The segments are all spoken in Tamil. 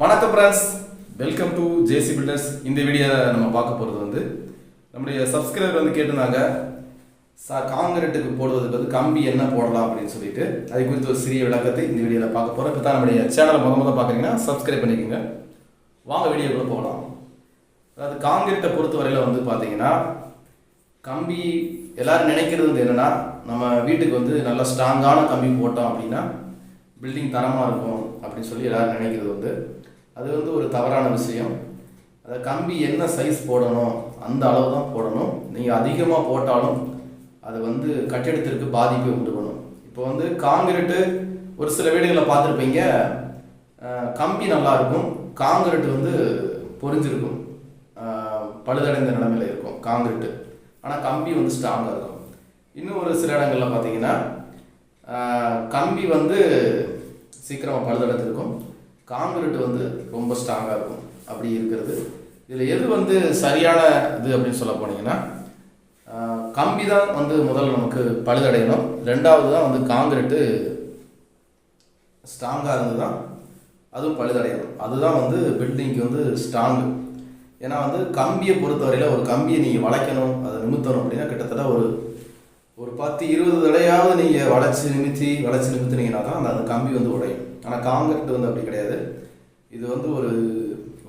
வணக்கம் friends welcome to JC builders இந்த வீடியோவில் நம்ம பார்க்க போகிறது வந்து நம்முடைய சப்ஸ்கிரைபர் வந்து கேட்டிருந்தாங்க சா காங்கிரீட்டுக்கு போடுவதுக்கு வந்து கம்பி என்ன போடலாம்? அப்படின்னு சொல்லிட்டு அது குறித்து ஒரு சிறிய விளக்கத்தை இந்த வீடியோவில் பார்க்க போகிறோம் இப்போ தான் நம்முடைய சேனலை முத முதல்ல பார்க்குறீங்கன்னா சப்ஸ்கிரைப் பண்ணிக்கோங்க. வாங்க வீடியோக்குள்ளே போகலாம். அதாவது காங்கிரீட்டை பொறுத்தவரையில் வந்து பார்த்தீங்கன்னா கம்பி எல்லாரும் நினைக்கிறது வந்து என்னென்னா நம்ம வீட்டுக்கு வந்து நல்லா ஸ்ட்ராங்கான கம்பி போட்டோம் அப்படின்னா பில்டிங் தரமாக இருக்கும் அப்படின்னு சொல்லி எல்லோரும் நினைக்கிறது வந்து அது வந்து ஒரு தவறான விஷயம். அதை கம்பி என்ன சைஸ் போடணும் அந்த அளவு தான் போடணும். நீங்கள் அதிகமாக போட்டாலும் அது வந்து கட்டிடத்திற்கு பாதிப்பை உண்டு பண்ணும். இப்போ வந்து காங்கிரீட்டு ஒரு சில வீடுகளில் பார்த்துருப்பீங்க கம்பி நல்லா இருக்கும் காங்கிரீட் வந்து பொறிஞ்சிருக்கும் பழுதடைந்த நிலைமையில இருக்கும் காங்கிரீட்டு. ஆனால் கம்பி வந்து ஸ்ட்ராங்காக இருக்கும். இன்னும் ஒரு சில இடங்களில் பார்த்தீங்கன்னா கம்பி வந்து சீக்கிரமாக பழுதடைஞ்சிருக்கும். காங்கிரீட் வந்து ரொம்ப ஸ்ட்ராங்காக இருக்கும். அப்படி இருக்கிறது. இதில் எது வந்து சரியான இது அப்படின்னு சொல்ல போனீங்கன்னா கம்பி தான் வந்து முதல்ல நமக்கு பழுதடையணும். ரெண்டாவது தான் வந்து காங்கிரீட்டு ஸ்ட்ராங்காக இருந்து தான் அதுவும் பழுதடையணும். அதுதான் வந்து பில்டிங்க்கு வந்து ஸ்ட்ராங்கு ஏன்னா வந்து கம்பியை பொறுத்தவரையில் ஒரு கம்பியை நீங்கள் வளைக்கணும் அதை நிமித்தணும் அப்படின்னா கிட்டத்தட்ட ஒரு ஒரு பத்து இருபது தடையாவது நீங்கள் வளைச்சி நிமித்தி வளைச்சி நிமித்தினீங்கன்னா தான் அந்த கம்பி வந்து உடையும். ஆனால் காங்கிரீட் வந்து அப்படி கிடையாது. இது வந்து ஒரு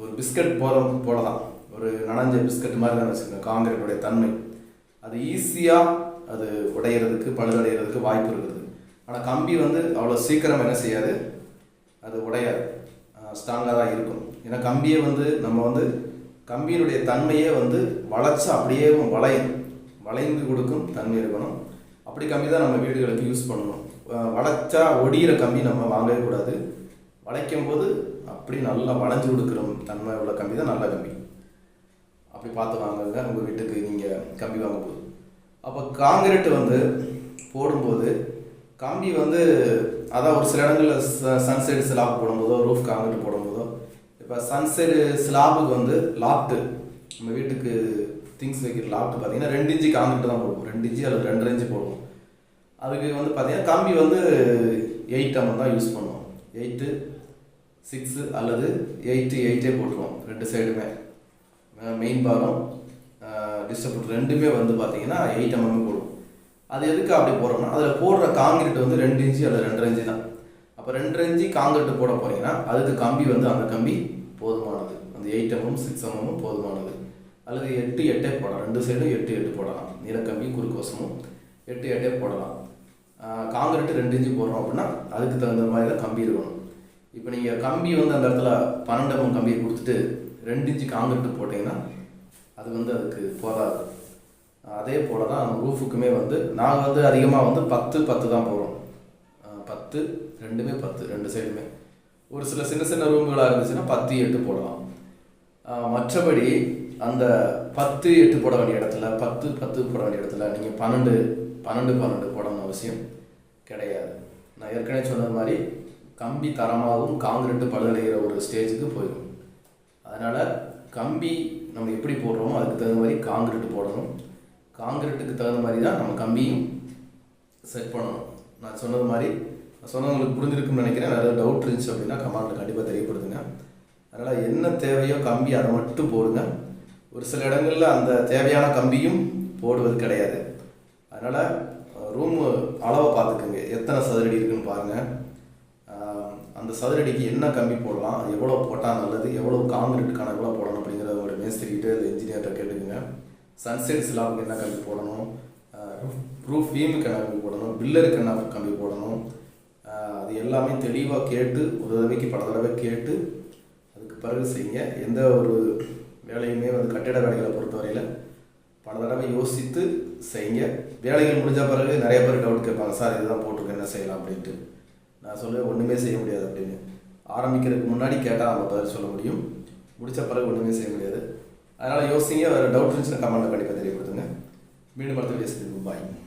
ஒரு பிஸ்கட் போல போல தான் ஒரு நனைஞ்ச பிஸ்கட் மாதிரி தான் வச்சுக்கோங்க காங்கிரீட்டுடைய தன்மை. அது ஈஸியாக அது உடையிறதுக்கு பழுதடைகிறதுக்கு வாய்ப்பு இருக்குது. ஆனால் கம்பி வந்து அவ்வளோ சீக்கிரம் என்ன செய்யாது? அது உடையாது. ஸ்ட்ராங்காக தான் இருக்கும். ஏன்னா கம்பியே வந்து நம்ம வந்து கம்பியினுடைய தன்மையே வந்து வளைச்சா அப்படியே வளையும். வளைந்து கொடுக்கும் தன்மை இருக்கணும். அப்படி கம்பி தான் நம்ம வீடுகளுக்கு யூஸ் பண்ணணும். வளைச்சா ஒடிகிற கம்பி நம்ம வாங்கவே கூடாது. வளைக்கும் போது அப்படி நல்லா வளைஞ்சு கொடுக்குற தன்மை உள்ள கம்பி தான் நல்ல கம்பி. அப்படி பார்த்து வாங்குங்க உங்கள் வீட்டுக்கு நீங்கள் கம்பி வாங்கும்போது அப்போ காங்கிரீட் வந்து போடும்போது கம்பி வந்து அதான் ஒரு சில இடங்களில் சன்சைடு ஸ்லாப் போடும்போதோ ரூஃப் காங்கிரீட் போடும்போதோ இப்போ சன்சைடு ஸ்லாபுக்கு வந்து லாப்ட்டு நம்ம வீட்டுக்கு திங்ஸ் வைக்கிற லாப்ட்டு பார்த்தீங்கன்னா ரெண்டு இன்ச்சு காங்கிரீட் தான் போடுவோம். ரெண்டு இன்ச்சு அல்லது ரெண்டரை இன்ச்சு போடுவோம். அதுக்கு வந்து பார்த்தீங்கன்னா கம்பி வந்து எயிட் எம்எம் தான் யூஸ் பண்ணுவோம். எயிட்டு சிக்ஸு அல்லது எயிட்டு எயிட்டே போட்டுருவோம். ரெண்டு சைடுமே மெயின் பாகம் டிஸ்ட்ரிபியூட்டர் ரெண்டுமே வந்து பார்த்தீங்கன்னா எயிட் எம்எம் போடுவோம். அது எதுக்கு அப்படி போடுறோம்னா அதில் போடுற காங்கிரீட் வந்து ரெண்டு இன்ச்சு அல்லது ரெண்டரை இன்ச்சு தான். அப்போ ரெண்டரை இன்ச்சு காங்கிரீட் போட போகிறீங்கன்னா அதுக்கு கம்பி வந்து அந்த கம்பி போதுமானது. அந்த எயிட் எம்எம் சிக்ஸ் எம்எம் போதுமானது. அல்லது எட்டு எட்டே போடலாம். ரெண்டு சைடும் எட்டு எட்டு போடலாம். நீலக்கம்பி குறுக்கோசமும் எட்டு எட்டே போடலாம். காங்கிரீட் ரெண்டு இன்ச்சு போடுறோம் அப்படின்னா அதுக்கு தகுந்த மாதிரி தான் கம்பி இருக்கணும். இப்போ நீங்கள் கம்பி வந்து அந்த இடத்துல பன்னெண்டு எம்எம் கம்பியை கொடுத்துட்டு ரெண்டு இன்ச்சு காங்கிரீட் போட்டிங்கன்னா அது வந்து அதுக்கு போதாது அதே போல் தான் ரூஃபுக்குமே வந்து நாங்கள் வந்து அதிகமாக வந்து பத்து பத்து தான் போடுறோம். பத்து ரெண்டுமே பத்து ரெண்டு சைடுமே. ஒரு சில சின்ன சின்ன ரூம்களாக இருந்துச்சுன்னா பத்து எட்டு போடலாம். மற்றபடி அந்த பத்து எட்டு போட வேண்டிய இடத்துல பத்து பத்து போட வேண்டிய இடத்துல நீங்கள் பன்னெண்டு பன்னெண்டு பன்னெண்டு போடணும் அவசியம் கிடையாது. நான் ஏற்கனவே சொன்னது மாதிரி கம்பி தரமாகவும் காங்கிரீட்டு பழுதடைகிற ஒரு ஸ்டேஜுக்கு போயிடும். அதனால் கம்பி நம்ம எப்படி போடுறோமோ அதுக்கு தகுந்த மாதிரி காங்கிரீட் போடணும். காங்கிரீட்டுக்கு தகுந்த மாதிரி தான் நம்ம கம்பியும் செட் பண்ணணும். நான் சொன்னது மாதிரி நான் சொன்னது உங்களுக்கு புரிஞ்சிருக்குன்னு நினைக்கிறேன். வேறு ஏதாவது டவுட் இருந்துச்சு அப்படின்னா கமாண்டில் கண்டிப்பாக தெரியப்படுத்துங்க. அதனால் என்ன தேவையோ கம்பி அதை மட்டும் போடுங்க. ஒரு சில இடங்களில் அந்த தேவையான கம்பியும் போடுவது கிடையாது. அதனால் ரூம் அளவை பார்த்துக்குங்க. எத்தனை சதுரடி இருக்குன்னு பாருங்கள் அந்த சதுரடிக்கு என்ன கம்பி போடலாம்? எவ்வளோ போட்டால் நல்லது? எவ்வளோ காங்கிரீட் கணக்கில் போடணும் அப்படிங்கிறத ஒரு மேஸ்திரிக்கிட்ட இல்லை இன்ஜினியர்கிட்ட கேட்டுக்குங்க. சன்செட் ஸ்லாபுக்கு என்ன கம்பி போடணும்? ரூஃப் வீமுக்கு என்ன கம்பி போடணும்? பில்லருக்கு என்ன கம்பி போடணும்? அது எல்லாமே தெளிவாக கேட்டு ஒரு தடவைக்கு பல தடவை கேட்டு அதுக்கு பிறகு செய்யுங்க. எந்த ஒரு வேலையுமே வந்து கட்டிட வேலைகளை பொறுத்தவரையில் பல தடவை யோசித்து செய்யுங்க. வேலைகள் முடிஞ்ச பிறகு நிறைய பேர் டவுட் கேட்பாங்க சார் இதுதான் போட்டிருக்கேன் என்ன செய்யலாம்? அப்படின்ட்டு. நான் சொல்லுவேன் ஒன்றுமே செய்ய முடியாது அப்படின்னு. ஆரம்பிக்கிறதுக்கு முன்னாடி கேட்டால் நம்ம பதில் சொல்ல முடியும். முடிச்ச பிறகு ஒன்றுமே செய்ய முடியாது. அதனால் யோசிங்க வேறு டவுட் இருந்துச்சுன்னா கமெண்ட்டில் கண்டிப்பாக தெரியப்படுத்துங்க. மீண்டும் அடுத்த பேசுறதுக்கு பாய்